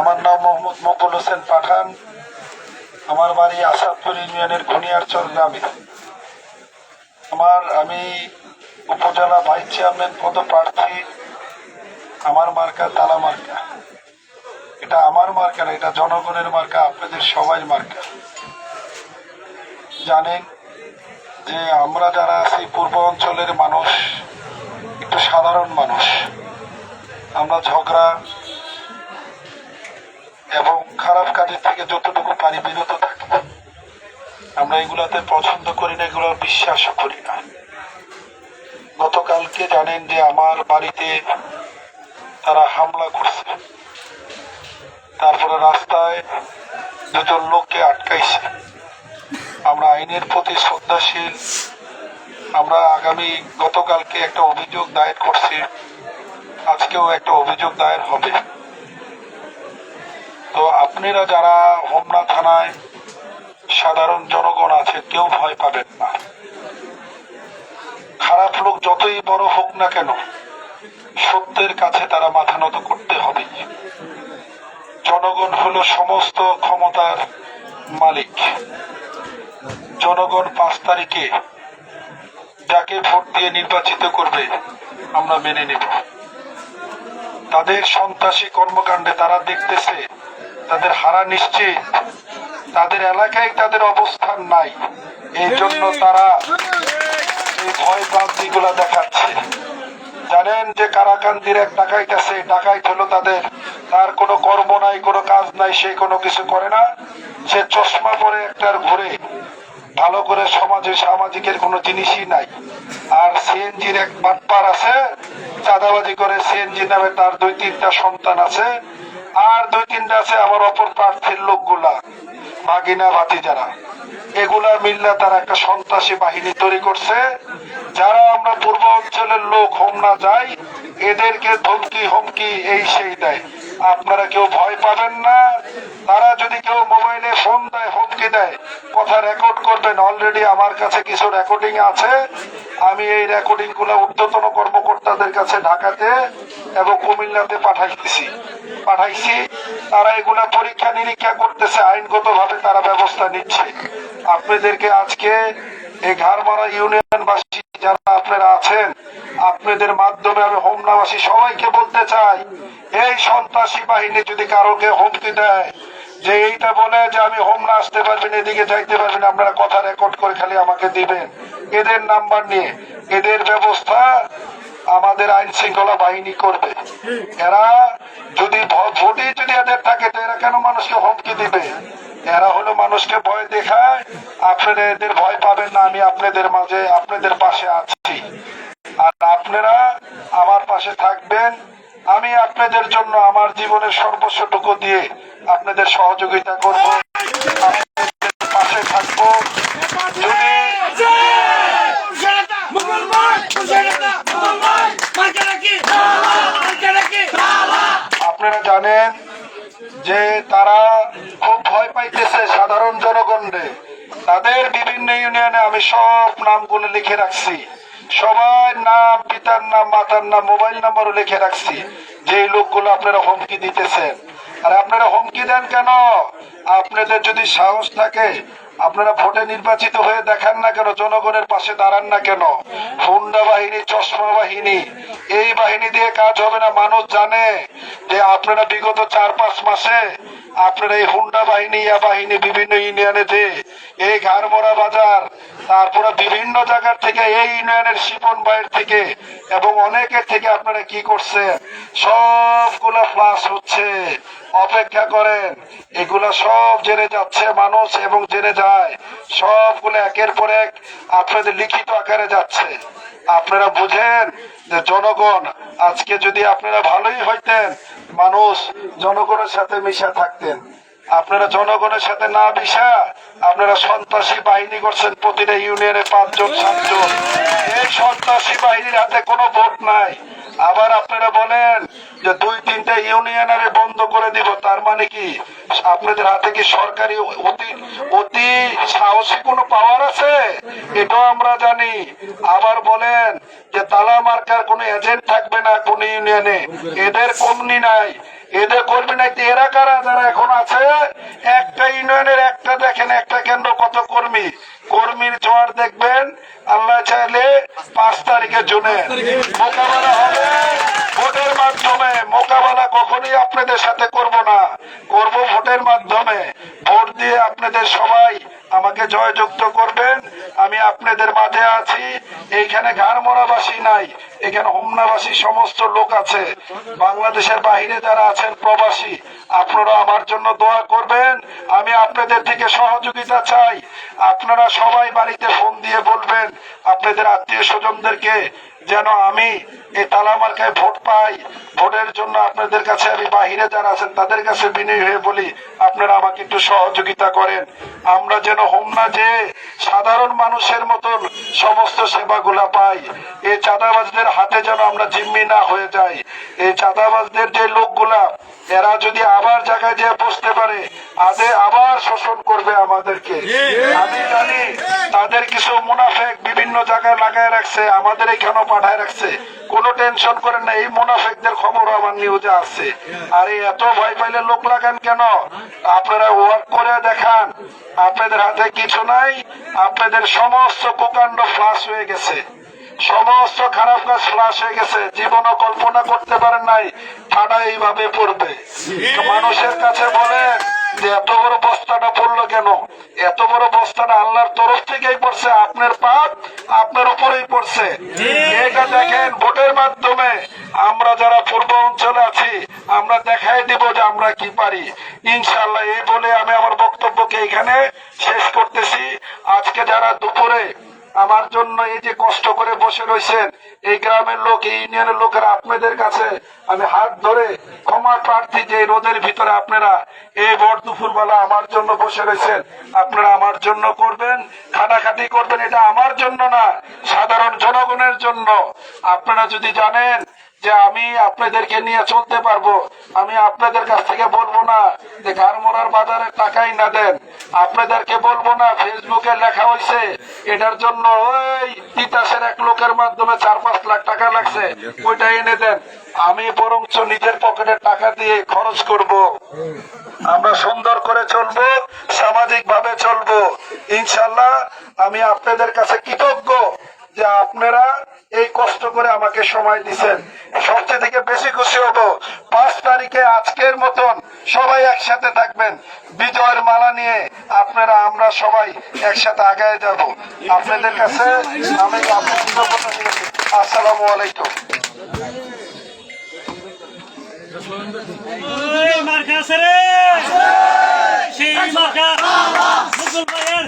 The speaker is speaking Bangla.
আমার নাম মোহাম্মদ মকবুল হোসেন পাঠান। আমার বাড়ি আসাদপুর ইউনিয়নের ঘনিয়ারচর গ্রামে। আমার আমি উপজেলা ভাইস চেয়ারম্যান পদপ্রার্থী। আমার মার্কা তালা মার্কা। এটা আমার মার্কা না, এটা জনগণের মার্কা, আপনাদের সবাই মার্কা। জানেন যে আমরা যারা আছি, পূর্ব অঞ্চলের মানুষ, একটু সাধারণ মানুষ, আমরা ঝগড়া এবং খারাপ কাজের থেকে যতটুকু পারি বিরত থাকি। আমরা এগুলাতে পছন্দ করি না, এগুলো বিশ্বাস করি না। গতকালকে জানেন যে আমার বাড়িতে তারা হামলা করছে। তারপরে রাস্তায় দুজন লোককে আটকাইছে। আমরা আইনের প্রতি শ্রদ্ধাশীল। আমরা আগামী গতকালকে একটা অভিযোগ দায়ের করছি। আজকেও একটা অভিযোগ দায়ের হবে। তো আপনারা যারা হোমনা থানায় সাধারণ জনগণ আছে, কেউ ভয় পাবেন না। খারাপ লোক যতই বড় হোক না কেন, সত্যের কাছে তারা মাথা নত করতে হবে। জনগণ হলো সমস্ত ক্ষমতার মালিক। জনগণ পাঁচ তারিখে যাকে ভোট দিয়ে নির্বাচিত করবে, আমরা মেনে নেব। তাদের সন্ত্রাসী কর্মকাণ্ডে তারা দেখতেছে, তাদের হারা নিশ্চিত। তাদের এলাকায় তাদের অবস্থান নাই। এই জন্য তারা এই ভয় প্রান্তিগুলা দেখাচ্ছে। জানেন যে কারাকান্দির এক ডাকাইত আছে ডাকাইত হলো তাদের। তার কোনো কর্ম নাই, কোনো কাজ নাই, সে কোনো কিছু করে না। সে চশমা পরে একটার ঘুরে। ভালো করে সমাজে সামাজিকের কোনো জিনিসই নাই। আর সিএনজির এক বাটপার আছে, চাঁদাবাজি করে সিএনজি নামে তার দুই তিনটা সন্তান আছে, আর দুই তিনটা আছে আমার অপর প্রার্থীর লোকগুলা, ভাগিনা ভাতি যারা এগুলা মিল্লা তার একটা সন্ত্রাসী বাহিনী তৈরি করছে। যারা আমরা পূর্ব অঞ্চলের লোক হোম না যাই, এদেরকে ধমকি, হুমকি এই সেই দেয়। আপনারা কেউ ভয় পাবেন না। তারা যদি কেউ মোবাইলে ফোন দেয়, হুমকি দেয়, কথা রেকর্ড করবেন। অলরেডি আমার কাছে কিছু রেকর্ডিং আছে। আমি এই রেকর্ডিংগুলো ঊর্ধ্বতন কর্মকর্তাদের কাছে ঢাকাতে এবং কুমিল্লাতে পাঠাইতেছি। পাঠাইছি। তারা এগুলা পরীক্ষা নিরীক্ষা করতেছে। আইনগত ভাবে তারা ব্যবস্থা নিচ্ছে। আপনাদেরকে আজকে এই ঘাড়মারা ইউনিয়নবাসী যারা আপনারা আছেন, আপনাদের মাধ্যমে আমি হোমনাবাসী সবাইকে বলতে চাই, এই সন্ত্রাসী বাহিনী যদি কারোকে হুমকি দেয়, যে এইটা বলে যে আমি হোমনা আসতে পারবেন এদিকে যাইতে পারবেন আপনারা কথা রেকর্ড করে খালি আমাকে দিবেন। এদের নাম্বার নিয়ে, এদের ব্যবস্থা আমাদের আইন শৃঙ্খলা বাহিনী করবে। এরা যদি ভ- ভোটে যদি এদের থাকে, তো এরা কেন মানুষকে হুমকি দিবে? এরা হলো মানুষকে ভয় দেখায়, আপনারা এদের ভয় পাবেন না, আমি আপনাদের মাঝে, আপনাদের পাশে আছি। আর আপনারা আমার পাশে থাকবেন, আমি আপনাদের জন্য আমার জীবনের সর্বস্বটুকু দিয়ে আপনাদের সহযোগিতা করব, আপনাদের পাশে থাকব যদি মুসলমান মুসলমান মুসলমান মার্কা রাখি মার্কা রাখি আপনারা জানেন যে তারা খুব ভয় পাইতেছে সাধারণ জনগণরে তাদের বিভিন্ন ইউনিয়নে আমি সব নামগুলো লিখে রাখছি। সবার নাম, পিতার নাম, মাতার নাম, মোবাইল নাম্বারও লিখে রাখছি। যে লোকগুলো আপনারা হুমকি দিতেছেন। আর আপনারা হুমকি দেন কেন? আপনাদের যদি সাহস থাকে আপনারা ভোটে নির্বাচিত হয়ে দেখান না কেন, জনগণের পাশে দাঁড়ান না কেন? হুন্ডা বাহিনী, চশমা বাহিনী, এই বাহিনী দিয়ে কাজ হবে না, মানুষ জানে। যে আপনারা বিগত চার, পাঁচ মাসে আপনারা এই হুন্ডা বাহিনী, ইয়া বাহিনী, বিভিন্ন ইউনিয়নে যে এই ঘাড়মোড়া বাজার, তারপরে বিভিন্ন জায়গার থেকে এই ইউনিয়নের শিপন বাইর থেকে এবং অনেকের থেকে আপনারা কি করছেন? সবগুলা ফ্লাশ হচ্ছে। অপেক্ষা করেন। এগুলা সব জেনে যাচ্ছে মানুষ এবং জেনে যায়। সবগুলো একের পর এক আপনাদের লিখিত আকারে যাচ্ছে। আপনারা বুঝেন যে জনগণ, আজকে যদি আপনারা ভালোই হইতেন, মানুষ জনগণের সাথে মিশা থাকতেন। আপনারা জনগণের সাথে না মিশা, আপনারা সন্ত্রাসী বাহিনী করছেন প্রতিটা ইউনিয়নে পাঁচজন, সাতজন। এই সন্ত্রাসী বাহিনীর হাতে কোনো ভোট নাই। আবার আপনারা বলেন যে দুই তিনটা ইউনিয়নের বন্ধ করে দিব, তার মানে কি? আপনাদের হাতে কি সরকারি অতি অতি সাহসী কোনো পাওয়ার আছে? এটাও আমরা জানি। আবার বলেন যে তালা মার্কার কোনো এজেন্ট থাকবে না কোন ইউনিয়নে। এদের কমনি নাই। এদের কর্মী নাই এরা কারা? যারা এখন আছে, একটা ইউনিয়নের একটা দেখেন, একটা কেন্দ্র কত কর্মী? কর্মীর জোয়ার দেখবেন চাইলে পাঁচ জন্য জুনে মোকাবেলা হবে। ভোটের মাধ্যমে মোকাবেলা কখনোই আপনাদের সাথে করব না। করব ভোটের মাধ্যমে। ভোট দিয়ে আপনাদের সবাই আমাকে জয়যুক্ত করবেন। আমি আপনাদের মাঝে আছি। এইখানে ঘাড়মোড়াবাসী নাই, এখানে হোমনাবাসী সমস্ত লোক আছে। বাংলাদেশের বাহিরে যারা আছেন প্রবাসী, আপনারা আমার জন্য দোয়া করবেন। আমি আপনাদের থেকে সহযোগিতা চাই। আপনারা সবাই বাড়িতে ফোন দিয়ে বলবেন, আপনাদের আত্মীয় স্বজনদেরকে যেন আমি এই তালামার্কায় ভোট পাই। ভোটের জন্য আপনাদের কাছে আমি বাহিরে যারা আছেন, তাদের কাছে বিনয় হয়ে বলি, আপনারা আমাকে একটু সহযোগিতা করেন। আমরা যেন হোম না যে সাধারণ মানুষের মতন সমস্ত সেবাগুলা পাই। এই চাঁদাবাজদের হাতে যেন আমরা জিম্মি না হয়ে যাই। এই চাঁদাবাজদের যে লোকগুলা, এরা যদি আবার জায়গায় যেয়ে বসতে পারে, আদে আবার শোষণ করবে আমাদেরকে। আমি জানি তাদের কিছু মুনাফেক বিভিন্ন জায়গায় লাগায় রাখছে, আমাদের এখানেও পাঠায় রাখছে। কোনো টেনশন করেন না, এই মুনাফেকদের খবর আমার নিউজে আসছে আর এত ভয় পাইলে লোক লাগান কেন? আপনারা ওয়ার্ক করে দেখান। আপনাদের হাতে কিছু নাই, আপনাদের সমস্ত কুকাণ্ড ফ্লাশ হয়ে গেছে। সমস্ত খারাপ কাজ ফ্লাশ হয়ে গেছে, জীবনও কল্পনা করতে পারেন নাই, ঠাডা এইভাবে পড়বে। মানুষের কাছে বলেন যে এত বড় বস্তাটা পড়ল কেন? এত বড় বস্তাটা আল্লাহর তরফ থেকেই পড়ছে আপনার পাপ আপনার উপরেই পড়ছে। এটা দেখেন ভোটের মাধ্যমে আমরা যারা পূর্ব অঞ্চলে আছি আমরা দেখাই দিব যে আমরা কি পারি। ইনশাল্লাহ এই বলে আমি আমার বক্তব্যকে এখানে শেষ করতেছি। আজকে যারা দুপুরে আমার জন্য এই যে কষ্ট করে বসে রয়েছেন, এই গ্রামের লোক, এই ইউনিয়নের লোকেরা আপনাদের কাছে আমি হাত ধরে ক্ষমা প্রার্থী যে রোদের ভিতরে আপনারা এই ভোট দুপুরবেলা আমার জন্য বসে রয়েছেন, আপনারা আমার জন্য করবেন, খাটাখাটি করবেন, এটা আমার জন্য না, সাধারণ জনগণের জন্য। আপনারা যদি জানেন যে আমি আপনাদেরকে নিয়ে চলতে পারব, আমি আপনাদের কাছ থেকে বলব না যে গারমোড়ার বাজারে টাকাই না দেন। আপনাদেরকে বলব না ফেসবুকে লেখা হয়েছে এটার জন্য ওই তিতাসের এক লোকের মাধ্যমে চার পাঁচ লাখ টাকা লাগছে, ওইটা এনে দেন। আমি বরঞ্চ নিজের পকেটের টাকা দিয়ে খরচ করব। আমরা সুন্দর করে চলবো সামাজিক ভাবে চলবো। ইনশাল্লাহ আমি আপনাদের কাছে কৃতজ্ঞ। যে আপনারা এই কষ্ট করে আমাকে সময় দিচ্ছেন সবচেয়ে থেকে বেশি খুশি হব। পাঁচ তারিখে আজকের মতন সবাই একসাথে থাকবেন। বিজয়ের মালা নিয়ে আপনারা, আমরা সবাই একসাথে আগায় যাব। আপনাদের কাছে আমি আসসালামু আলাইকুম। মার্কা আছে সেই মার্কা। মুসলমানের